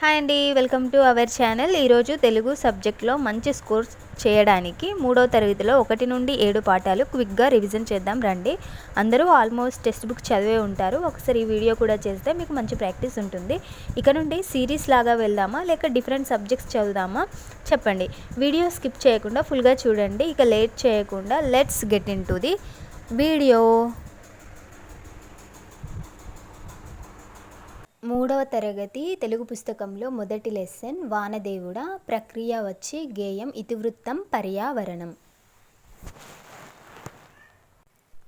Hi అండి welcome to our channel. ఈరోజు తెలుగు సబ్జెక్ట్లో మంచి స్కోర్స్ చేయడానికి మూడో తరగతిలో ఒకటి నుండి ఏడు పాఠాలు క్విక్గా రివిజన్ చేద్దాం రండి. అందరూ ఆల్మోస్ట్ టెక్స్ట్ బుక్ చదివే ఉంటారు. ఒకసారి ఈ వీడియో కూడా చేస్తే మీకు మంచి ప్రాక్టీస్ ఉంటుంది. ఇక నుండి సిరీస్ లాగా వెళ్దామా లేక డిఫరెంట్ సబ్జెక్ట్స్ చదువుదామా? చెప్పండి. వీడియో స్కిప్ చేయకుండా ఫుల్గా చూడండి. ఇక లేట్ చేయకుండా let's get into the video. మూడవ తరగతి తెలుగు పుస్తకంలో మొదటి లెసన్ వానదేవుడ ప్రక్రియ వచ్చి గేయం ఇతివృత్తం పర్యావరణం.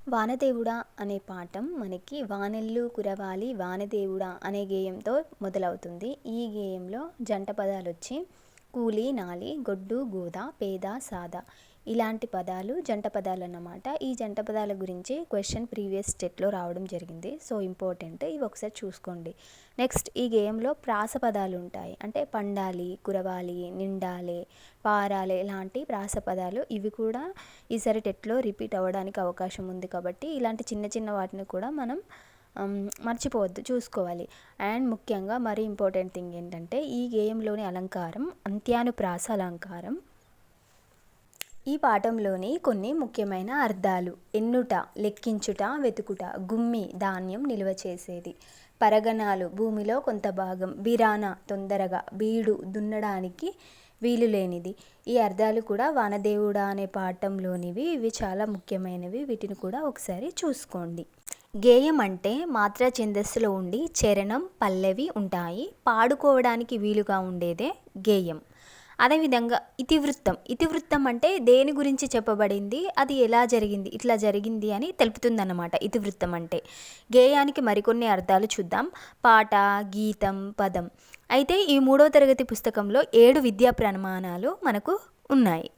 వానదేవుడా అనే పాఠం మనకి వానెల్లు కురవాలి వానదేవుడా అనే గేయంతో మొదలవుతుంది. ఈ గేయంలో జంట పదాలు వచ్చి కూలి నాలి గొడ్డు గోద పేద సాదా. ఇలాంటి పదాలు జంట పదాలు అన్నమాట ఈ జంట పదాల గురించి క్వశ్చన్ ప్రీవియస్ స్టెట్లో రావడం జరిగింది. సో ఇంపార్టెంట్ ఇవి ఒకసారి చూసుకోండి. నెక్స్ట్ ఈ గేమ్లో ప్రాస పదాలు ఉంటాయి. అంటే పండాలి కురవాలి నిండాలి పారాలి ఇలాంటి ప్రాస పదాలు. ఇవి కూడా ఈసారి టెట్లో రిపీట్ అవ్వడానికి అవకాశం ఉంది కాబట్టి ఇలాంటి చిన్న చిన్న వాటిని కూడా మనం మర్చిపోవద్దు. చూసుకోవాలి. అండ్ ముఖ్యంగా మరీ ఇంపార్టెంట్ థింగ్ ఏంటంటే ఈ గేయంలోని అలంకారం అంత్యానుప్రాస అలంకారం ఈ పాఠంలోని కొన్ని ముఖ్యమైన అర్థాలు. ఎన్నుట లెక్కించుట వెతుకుట గుమ్మి ధాన్యం నిల్వ చేసేది. పరగణాలు భూమిలో కొంత భాగం బిరాన తొందరగా బీడు దున్నడానికి వీలు లేనిది ఈ అర్థాలు కూడా వానదేవుడా అనే పాఠంలోనివి ఇవి చాలా ముఖ్యమైనవి. వీటిని కూడా ఒకసారి చూసుకోండి. గేయం అంటే మాత్ర ఛందస్సులో ఉండి చరణం పల్లవి ఉంటాయి. పాడుకోవడానికి వీలుగా ఉండేదే గేయం. అదేవిధంగా ఇతివృత్తం. ఇతివృత్తం అంటే దేని గురించి చెప్పబడింది? అది ఎలా జరిగింది? ఇట్లా జరిగింది అని తెలుపుతుందన్నమాట. ఇతివృత్తం అంటే. గేయానికి మరికొన్ని అర్థాలు చూద్దాం. పాట గీతం పదం. అయితే ఈ మూడో తరగతి పుస్తకంలో ఏడు విద్యా ప్రమాణాలు మనకు ఉన్నాయి.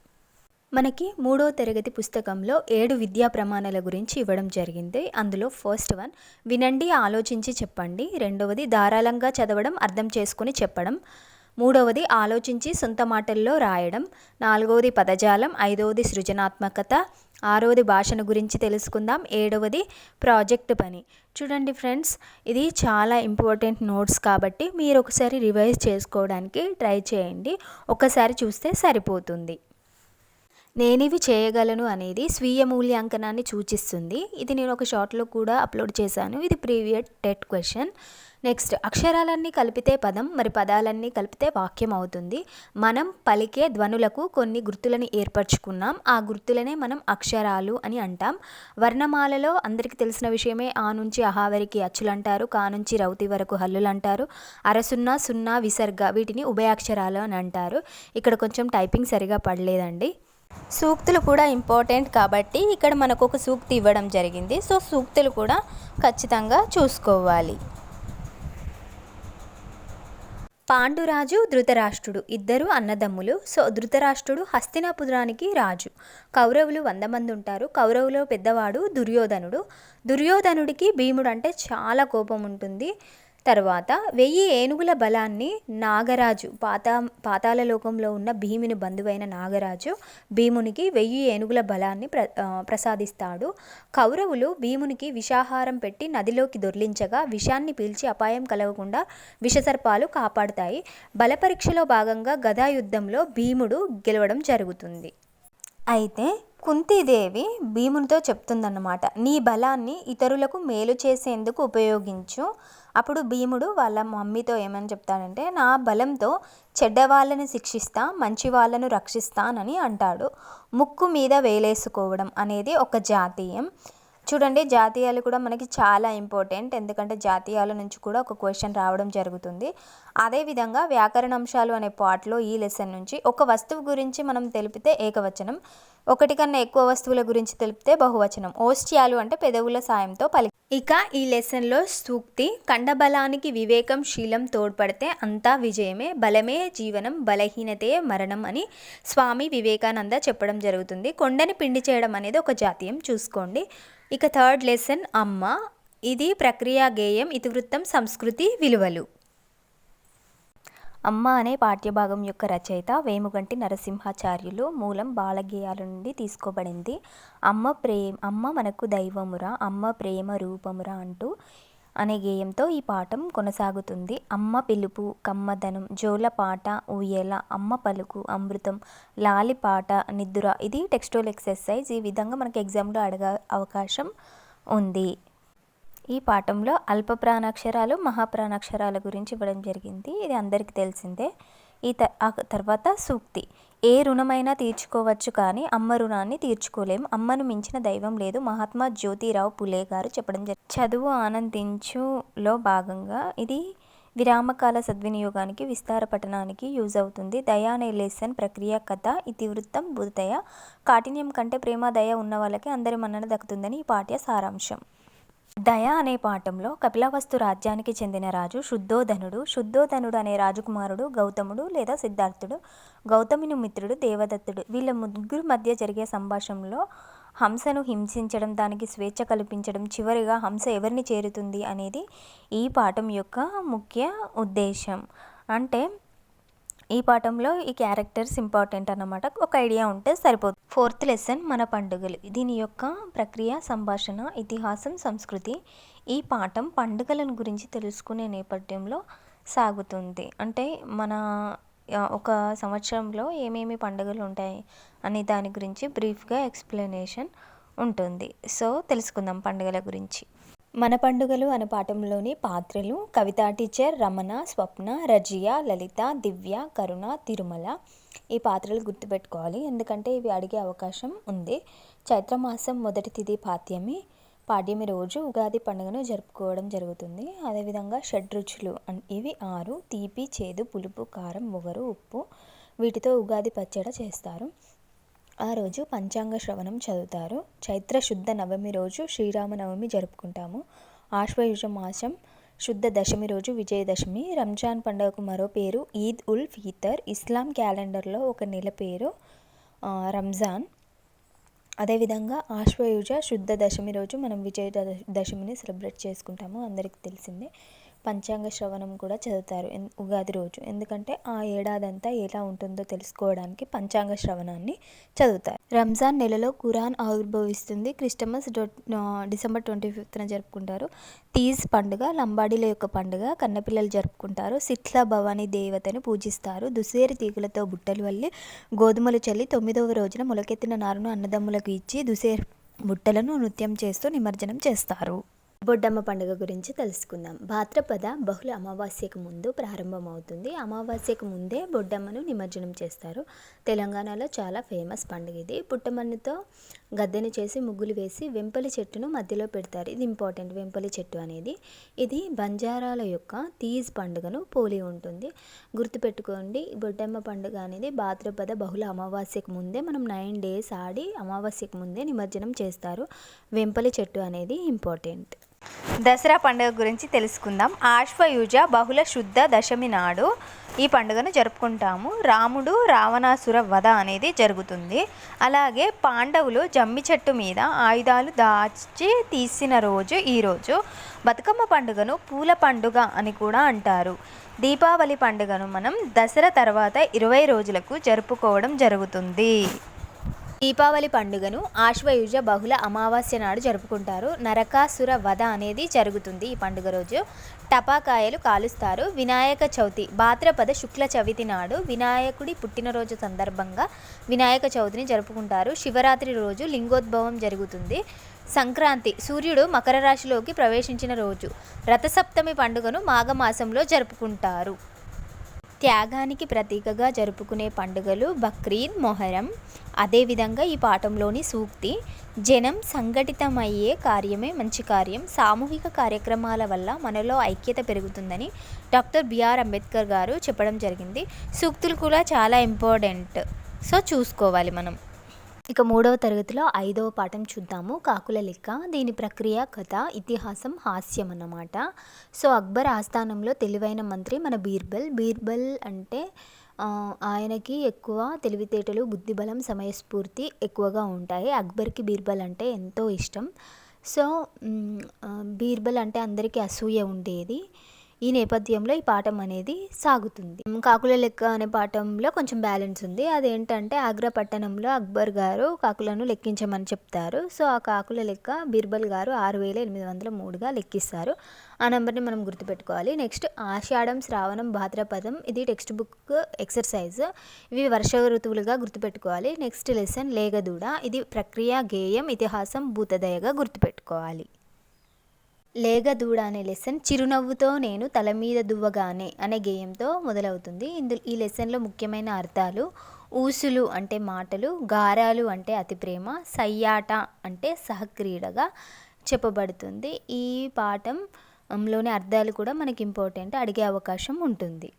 మనకి మూడో తరగతి పుస్తకంలో ఏడు విద్యా ప్రమాణాల గురించి ఇవ్వడం జరిగింది. అందులో ఫస్ట్ వన్ వినండి ఆలోచించి చెప్పండి. రెండవది ధారాళంగా చదవడం అర్థం చేసుకొని చెప్పడం. మూడవది ఆలోచించి సొంత మాటల్లో రాయడం. నాలుగవది పదజాలం ఐదవది సృజనాత్మకత ఆరవది భాషను గురించి తెలుసుకుందాం. ఏడవది ప్రాజెక్ట్ పని. చూడండి ఫ్రెండ్స్ ఇది చాలా ఇంపార్టెంట్ నోట్స్ కాబట్టి మీరు ఒకసారి రివైజ్ చేసుకోవడానికి ట్రై చేయండి. ఒకసారి చూస్తే సరిపోతుంది. నేనివి చేయగలను అనేది స్వీయ మూల్యాంకనాన్ని సూచిస్తుంది. ఇది నేను ఒక షార్ట్లో కూడా అప్లోడ్ చేశాను. ఇది ప్రీవియస్ టెట్ క్వశ్చన్. నెక్స్ట్ అక్షరాలన్నీ కలిపితే పదం మరి పదాలన్నీ కలిపితే వాక్యం అవుతుంది. మనం పలికే ధ్వనులకు కొన్ని గుర్తులను ఏర్పరచుకున్నాం. ఆ గుర్తులనే మనం అక్షరాలు అని అంటాం. వర్ణమాలలో అందరికీ తెలిసిన విషయమే ఆ నుంచి అహావరికి అచ్చులు అంటారు కా నుంచి రౌతి వరకు హల్లులు అంటారు అరసున్నా సున్నా విసర్గ వీటిని ఉభయాక్షరాలు అని అంటారు. ఇక్కడ కొంచెం టైపింగ్ సరిగా పడలేదండి. సూక్తులు కూడా ఇంపార్టెంట్ కాబట్టి ఇక్కడ మనకు ఒక సూక్తి ఇవ్వడం జరిగింది. సో సూక్తులు కూడా ఖచ్చితంగా చూసుకోవాలి. పాండురాజు ధృతరాష్ట్రుడు. ఇద్దరు అన్నదమ్ములు. సో ధృతరాష్ట్రుడు హస్తినాపురానికి రాజు. కౌరవులు వంద మంది ఉంటారు కౌరవులో పెద్దవాడు దుర్యోధనుడు. దుర్యోధనుడికి భీముడు అంటే చాలా కోపం ఉంటుంది తర్వాత వెయ్యి ఏనుగుల బలాన్ని నాగరాజు పాతా పాతాల లోకంలో ఉన్న భీముని బంధువైన నాగరాజు భీమునికి వెయ్యి ఏనుగుల బలాన్ని ప్ర ప్రసాదిస్తాడు. కౌరవులు భీమునికి విషాహారం పెట్టి నదిలోకి దొర్లించగా విషాన్ని పీల్చి అపాయం కలగకుండా విషసర్పాలు కాపాడుతాయి. బలపరీక్షలో భాగంగా గదాయుద్ధంలో భీముడు గెలవడం జరుగుతుంది. అయితే కుంతీదేవి భీమునితో చెప్తుందన్నమాట నీ బలాన్ని ఇతరులకు మేలు చేసేందుకు ఉపయోగించు అప్పుడు భీముడు వాళ్ళ మమ్మీతో ఏమని చెప్తాడంటే నా బలంతో చెడ్డ వాళ్ళని శిక్షిస్తా మంచి వాళ్ళను రక్షిస్తానని అంటాడు. ముక్కు మీద వేలేసుకోవడం అనేది ఒక జాతీయం. చూడండి జాతీయాలు కూడా మనకి చాలా ఇంపార్టెంట్. ఎందుకంటే జాతీయాల నుంచి కూడా ఒక క్వశ్చన్ రావడం జరుగుతుంది. అదేవిధంగా వ్యాకరణ అంశాలు అనే పార్ట్లో ఈ లెసన్ నుంచి ఒక వస్తువు గురించి మనం తెలిపితే ఏకవచనం ఒకటి కన్నా ఎక్కువ వస్తువుల గురించి తెలిపితే బహువచనం. ఓస్ట్యాలు అంటే పెదవుల సాయంతో పలి. ఇక ఈ లెసన్లో సూక్తి కండబలానికి వివేకం శీలం తోడ్పడితే అంతా విజయమే బలమే జీవనం బలహీనతే మరణం అని స్వామి వివేకానంద చెప్పడం జరుగుతుంది. కొండని పిండి చేయడం అనేది ఒక జాతీయం. చూసుకోండి. ఇక థర్డ్ లెసన్ అమ్మ. ఇది ప్రక్రియా గేయం ఇతివృత్తం సంస్కృతి విలువలు. అమ్మ అనే పాఠ్యభాగం యొక్క రచయిత వేముగంటి నరసింహాచార్యులు. మూలం బాలగేయాల నుండి తీసుకోబడింది. అమ్మ ప్రేమ అమ్మ మనకు దైవమురా అమ్మ ప్రేమ రూపమురా అంటూ అనే గేయంతో ఈ పాఠం కొనసాగుతుంది. అమ్మ పిలుపు కమ్మదనం జోలపాట ఊయల అమ్మ పలుకు అమృతం లాలిపాట నిద్ర ఇది టెక్స్టోల్ ఎక్సర్సైజ్ ఈ విధంగా మనకి ఎగ్జామ్లో అడగ అవకాశం ఉంది. ఈ పాఠంలో అల్ప ప్రాణాక్షరాలు మహాప్రాణాక్షరాల గురించి ఇవ్వడం జరిగింది. ఇది అందరికీ తెలిసిందే. ఈ త తర్వాత సూక్తి. ఏ రుణమైనా తీర్చుకోవచ్చు కానీ అమ్మ రుణాన్ని తీర్చుకోలేం అమ్మను మించిన దైవం లేదు. మహాత్మా జ్యోతిరావు పులే గారు చెప్పడం జరిగింది. చదువు ఆనందించులో భాగంగా ఇది విరామకాల సద్వినియోగానికి విస్తార పఠనానికి యూజ్ అవుతుంది. దయా అనే లెసన్ ప్రక్రియ కథ ఇతివృత్తం బుధదయ కాఠిన్యం కంటే ప్రేమ దయ ఉన్న వాళ్ళకి అందరి మన్నన దక్కుతుందని ఈ పాఠ్య సారాంశం. దయ అనే పాఠంలో కపిలవస్తు రాజ్యానికి చెందిన రాజు శుద్ధోధనుడు. శుద్ధోధనుడు అనే రాజకుమారుడు గౌతముడు లేదా సిద్ధార్థుడు గౌతముని మిత్రుడు దేవదత్తుడు. వీళ్ళ ముగ్గురు మధ్య జరిగే సంభాషణలో హంసను హింసించడం దానికి స్వేచ్ఛ కల్పించడం చివరిగా హంస ఎవరిని చేరుతుంది అనేది ఈ పాఠం యొక్క ముఖ్య ఉద్దేశం. అంటే ఈ పాఠంలో ఈ క్యారెక్టర్స్ ఇంపార్టెంట్ అన్నమాట. ఒక ఐడియా ఉంటే సరిపోదు. ఫోర్త్ లెసన్ మన పండుగలు. దీని యొక్క ప్రక్రియ సంభాషణ ఇతిహాసం సంస్కృతి ఈ పాఠం పండుగలను గురించి తెలుసుకునే నేపథ్యంలో సాగుతుంది. అంటే మన ఒక సంవత్సరంలో ఏమేమి పండుగలు ఉంటాయి అనే దాని గురించి బ్రీఫ్గా ఎక్స్ప్లెనేషన్ ఉంటుంది. సో తెలుసుకుందాం పండుగల గురించి. మన పండుగలు అనే పాఠంలోని పాత్రలు కవితా టీచర్ రమణ స్వప్న రజియా లలిత దివ్య కరుణ తిరుమల. ఈ పాత్రలు గుర్తుపెట్టుకోవాలి. ఎందుకంటే ఇవి అడిగే అవకాశం ఉంది. చైత్రమాసం మొదటి తిథి పాత్యమి పాడ్యమి రోజు ఉగాది పండుగను జరుపుకోవడం జరుగుతుంది. అదేవిధంగా షడ్రుచులు ఇవి ఆరు. తీపి చేదు పులుపు కారం ఒగరు ఉప్పు వీటితో ఉగాది పచ్చడి చేస్తారు. ఆ రోజు పంచాంగ శ్రవణం చదువుతారు. చైత్ర శుద్ధ నవమి రోజు శ్రీరామనవమి జరుపుకుంటాము. ఆశ్వయుజ మాసం శుద్ధ దశమి రోజు విజయదశమి. రంజాన్ పండుగకు మరో పేరు ఈద్ ఉల్ ఫీతర్. ఇస్లాం క్యాలెండర్లో ఒక నెల పేరు రంజాన్. అదేవిధంగా ఆశ్వయుజ శుద్ధ దశమి రోజు మనం విజయ దశమిని సెలబ్రేట్ చేసుకుంటాము. అందరికీ తెలిసిందే. పంచాంగ శ్రవణం కూడా చదువుతారు ఉగాది రోజు. ఎందుకంటే ఆ ఏడాది అంతా ఎలా ఉంటుందో తెలుసుకోవడానికి పంచాంగ శ్రవణాన్ని చదువుతారు. రంజాన్ నెలలో ఖురాన్ ఆవిర్భవిస్తుంది. క్రిస్టమస్ డిసెంబర్ ట్వంటీ ఫిఫ్త్న జరుపుకుంటారు. తీజ్ పండుగ లంబాడీల యొక్క పండుగ కన్నపిల్లలు జరుపుకుంటారు. సిట్ల భవానీ దేవతను పూజిస్తారు. దుసేరి తీగులతో బుట్టలు వల్లి గోధుమలు చల్లి తొమ్మిదవ రోజున మొలకెత్తిన నారును అన్నదమ్ములకు ఇచ్చి దుసేరి బుట్టలను నృత్యం చేస్తూ నిమజ్జనం చేస్తారు. బొడ్డమ్మ పండుగ గురించి తెలుసుకుందాం. భాద్రపద బహుళ అమావాస్యకు ముందు ప్రారంభమవుతుంది. అమావాస్యకు ముందే బొడ్డమ్మను నిమజ్జనం చేస్తారు. తెలంగాణలో చాలా ఫేమస్ పండుగ ఇది. పుట్టమన్నుతో గద్దెను చేసి ముగ్గులు వేసి వెంపలి చెట్టును మధ్యలో పెడతారు. ఇది ఇంపార్టెంట్ వెంపలి చెట్టు అనేది. ఇది బంజారాల యొక్క తీజ్ పండుగను పోలి ఉంటుంది. గుర్తుపెట్టుకోండి బొడ్డమ్మ పండుగ అనేది భాద్రపద బహుళ అమావాస్యకు ముందే మనం నైన్ డేస్ ఆడి అమావాస్యకు ముందే నిమజ్జనం చేస్తారు. వెంపలి చెట్టు అనేది ఇంపార్టెంట్. దసరా పండుగ గురించి తెలుసుకుందాం. ఆశ్వయుజ బహుళ శుద్ధ దశమి నాడు ఈ పండుగను జరుపుకుంటాము. రాముడు రావణాసుర వధ అనేది జరుగుతుంది. అలాగే పాండవులు జమ్మి చెట్టు మీద ఆయుధాలు దాచి తీసిన రోజు ఈరోజు బతుకమ్మ పండుగను పూల పండుగ అని కూడా అంటారు. దీపావళి పండుగను మనం దసరా తర్వాత ఇరవై రోజులకు జరుపుకోవడం జరుగుతుంది. దీపావళి పండుగను ఆశ్వయుజ బహుళ అమావాస్య నాడు జరుపుకుంటారు. నరకాసుర వధ అనేది జరుగుతుంది ఈ పండుగ రోజు. టపాకాయలు కాలుస్తారు. వినాయక చవితి భాద్రపద శుక్ల చవితి నాడు వినాయకుడి పుట్టినరోజు సందర్భంగా వినాయక చవితిని జరుపుకుంటారు. శివరాత్రి రోజు లింగోద్భవం జరుగుతుంది. సంక్రాంతి సూర్యుడు మకర రాశిలోకి ప్రవేశించిన రోజు. రథసప్తమి పండుగను మాఘమాసంలో జరుపుకుంటారు. త్యాగానికి ప్రతీకగా జరుపుకునే పండుగలు బక్రీద్ మొహరం. అదేవిధంగా ఈ పాఠంలోని సూక్తి జనం సంఘటితమయ్యే కార్యమే మంచి కార్యం. సామూహిక కార్యక్రమాల వల్ల మనలో ఐక్యత పెరుగుతుందని డాక్టర్ బిఆర్ అంబేద్కర్ గారు చెప్పడం జరిగింది. సూక్తులు కూడా చాలా ఇంపార్టెంట్. సో చూసుకోవాలి మనం. ఇక మూడవ తరగతిలో ఐదవ పాఠం చూద్దాము. కాకుల లెక్క. దీని ప్రక్రియ కథ ఇతిహాసం హాస్యం అన్నమాట. సో అక్బర్ ఆస్థానంలో తెలివైన మంత్రి మన బీర్బల్. బీర్బల్ అంటే ఆయనకి ఎక్కువ తెలివితేటలు బుద్ధిబలం సమయస్ఫూర్తి ఎక్కువగా ఉంటాయి. అక్బర్కి బీర్బల్ అంటే ఎంతో ఇష్టం. సో బీర్బల్ అంటే అందరికీ అసూయ ఉండేది. ఈ నేపథ్యంలో ఈ పాఠం అనేది సాగుతుంది. కాకుల లెక్క అనే పాఠంలో కొంచెం బ్యాలెన్స్ ఉంది. అదేంటంటే ఆగ్రా పట్టణంలో అక్బర్ గారు కాకులను లెక్కించమని చెప్తారు. సో ఆ కాకుల లెక్క బీర్బల్ గారు ఆరు వేల ఎనిమిది వందల మూడుగా లెక్కిస్తారు. ఆ నెంబర్ని మనం గుర్తుపెట్టుకోవాలి. నెక్స్ట్ ఆషాఢం శ్రావణం భాద్రపదం ఇది టెక్స్ట్ బుక్ ఎక్సర్సైజ్ ఇవి వర్ష ఋతువులుగా గుర్తుపెట్టుకోవాలి. నెక్స్ట్ లెసన్ లేగదూడ. ఇది ప్రక్రియ గేయం ఇతిహాసం భూతదయగా గుర్తుపెట్టుకోవాలి. లేగదూడ అనే లెసన్ చిరునవ్వుతో నేను తల మీద దువ్వగానే అనే గేయంతో మొదలవుతుంది. ఇందు ఈ లెసన్లో ముఖ్యమైన అర్థాలు ఊసులు అంటే మాటలు గారాలు అంటే అతి ప్రేమ సయ్యాట అంటే సహక్రీడగా చెప్పబడుతుంది. ఈ పాఠంలోని అర్థాలు కూడా మనకి ఇంపార్టెంట్ అడిగే అవకాశం ఉంటుంది.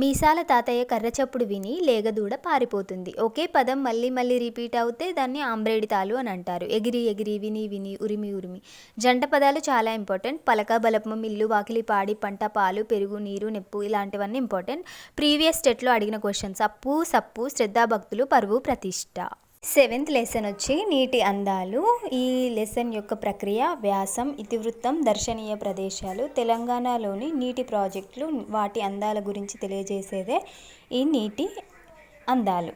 మీసాల తాతయ్య కర్రచప్పుడు విని లేగదూడ పారిపోతుంది. ఒకే పదం మళ్ళీ మళ్ళీ రిపీట్ అవుతే దాన్ని ఆంబ్రేడి తాలు అని అంటారు. ఎగిరి ఎగిరి విని విని ఉరిమి ఉరిమి. జంట పదాలు చాలా ఇంపార్టెంట్. పలక బలపం ఇల్లు వాకిలి పాడి పంట పాలు పెరుగు నీరు నెప్పు ఇలాంటివన్నీ ఇంపార్టెంట్. ప్రీవియస్ స్టెట్లో అడిగిన క్వశ్చన్స్ అప్పు సప్పు శ్రద్ధాభక్తులు పరువు ప్రతిష్ట. సెవెంత్ లెసన్ వచ్చి నీటి అందాలు. ఈ లెసన్ యొక్క ప్రక్రియ వ్యాసం ఇతివృత్తం దర్శనీయ ప్రదేశాలు తెలంగాణలోని నీటి ప్రాజెక్టులు వాటి అందాల గురించి తెలియజేసేదే ఈ నీటి అందాలు.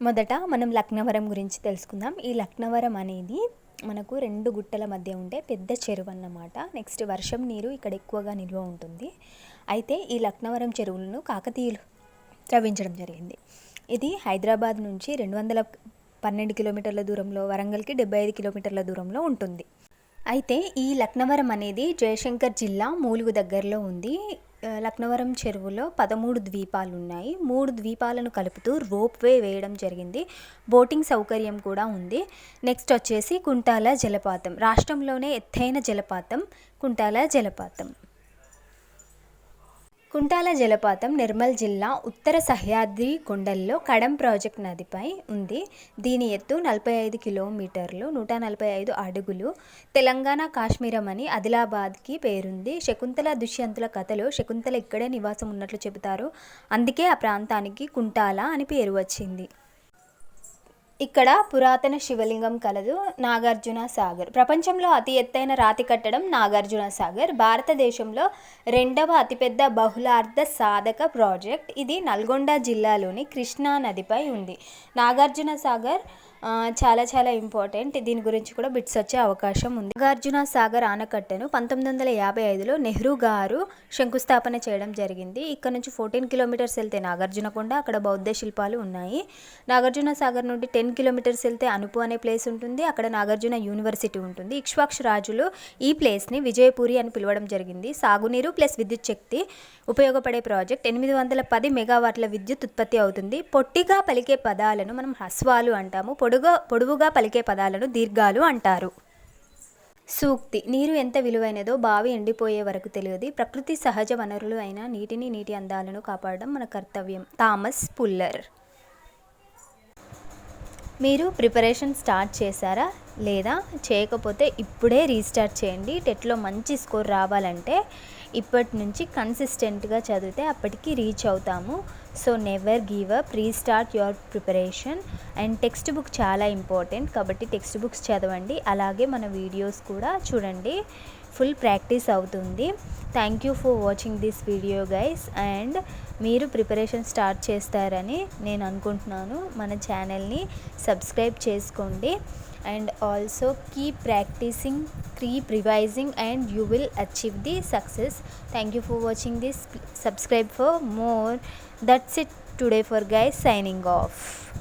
మొదట మనం లక్నవరం గురించి తెలుసుకుందాం. ఈ లక్నవరం అనేది మనకు రెండు గుట్టల మధ్య ఉండే పెద్ద చెరువు అన్నమాట. నెక్స్ట్ వర్షం నీరు ఇక్కడ ఎక్కువగా నిల్వ ఉంటుంది. అయితే ఈ లక్నవరం చెరువులను కాకతీయులు త్రవ్వించడం జరిగింది. ఇది హైదరాబాద్ నుంచి రెండు వందల పన్నెండు కిలోమీటర్ల దూరంలో వరంగల్కి డెబ్బై ఐదు కిలోమీటర్ల దూరంలో ఉంటుంది. అయితే ఈ లక్నవరం అనేది జయశంకర్ జిల్లా మూలుగు దగ్గరలో ఉంది. లక్నవరం చెరువులో పదమూడు ద్వీపాలు ఉన్నాయి మూడు ద్వీపాలను కలుపుతూ రోప్ వే వేయడం జరిగింది. బోటింగ్ సౌకర్యం కూడా ఉంది. నెక్స్ట్ వచ్చేసి కుంటాల జలపాతం. రాష్ట్రంలోనే ఎత్తైన జలపాతం కుంటాల జలపాతం. కుంటాల జలపాతం నిర్మల్ జిల్లా ఉత్తర సహ్యాద్రి కొండల్లో కడం ప్రాజెక్ట్ నదిపై ఉంది. దీని ఎత్తు నలభై ఐదు కిలోమీటర్లు నూట నలభై ఐదు అడుగులు. తెలంగాణ కాశ్మీరం అని ఆదిలాబాద్కి పేరుంది. శకుంతల దుష్యంతుల కథలో శకుంతల ఇక్కడే నివాసం ఉన్నట్లు చెబుతారు. అందుకే ఆ ప్రాంతానికి కుంటాల అని పేరు వచ్చింది. ఇక్కడ పురాతన శివలింగం కలదు నాగార్జున సాగర్. ప్రపంచంలో అతి ఎత్తైన రాతి కట్టడం నాగార్జున సాగర్. భారతదేశంలో రెండవ అతిపెద్ద బహుళార్థ సాధక ప్రాజెక్ట్. ఇది నల్గొండ జిల్లాలోని కృష్ణా నదిపై ఉంది. నాగార్జున సాగర్ చాలా చాలా ఇంపార్టెంట్. దీని గురించి కూడా బిట్స్ వచ్చే అవకాశం ఉంది. నాగార్జున సాగర్ ఆనకట్టను పంతొమ్మిది వందల యాభై ఐదులో నెహ్రూ గారు శంకుస్థాపన చేయడం జరిగింది. ఇక్కడ నుంచి ఫోర్టీన్ కిలోమీటర్స్ వెళ్తే నాగార్జునకొండ అక్కడ బౌద్ధ శిల్పాలు ఉన్నాయి. నాగార్జున సాగర్ నుండి టెన్ కిలోమీటర్స్ వెళ్తే అనుపు అనే ప్లేస్ ఉంటుంది. అక్కడ నాగార్జున యూనివర్సిటీ ఉంటుంది. ఇక్ష్వాక్ష రాజులు ఈ ప్లేస్ని విజయపూరి అని పిలవడం జరిగింది. సాగునీరు ప్లస్ విద్యుత్ శక్తి ఉపయోగపడే ప్రాజెక్ట్ ఎనిమిది వందల పది మెగావాట్ల విద్యుత్ ఉత్పత్తి అవుతుంది. పొట్టిగా పలికే పదాలను మనం హస్వాలు అంటాము. పొడుగా పొడువుగా పలికే పదాలను దీర్ఘాలు అంటారు. సూక్తి. నీరు ఎంత విలువైనదో బావి ఎండిపోయే వరకు తెలియదు. ప్రకృతి సహజ వనరులు అయిన నీటిని నీటి అందాలను కాపాడడం మన కర్తవ్యం. Thomas Fuller. మీరు ప్రిపరేషన్ స్టార్ట్ చేశారా? లేదా చేయకపోతే ఇప్పుడే రీస్టార్ట్ చేయండి. టెట్లో మంచి స్కోర్ రావాలంటే ఇప్పటి నుంచి కన్సిస్టెంట్గా చదివితే అప్పటికి రీచ్ అవుతాము. So never give up restart your preparation and text book చాలా ఇంపార్టెంట్ కాబట్టి టెక్స్ట్ బుక్స్ చదవండి. అలాగే మన వీడియోస్ కూడా చూడండి. ఫుల్ ప్రాక్టీస్ అవుతుంది. Thank you for watching this video guys and మీరు ప్రిపరేషన్ స్టార్ట్ చేస్తారని నేను అనుకుంటున్నాను. మన ఛానల్ని సబ్స్క్రైబ్ చేసుకోండి. And also keep practicing keep revising and you will achieve the success. Thank you for watching this. Subscribe for more. That's it today for guys signing off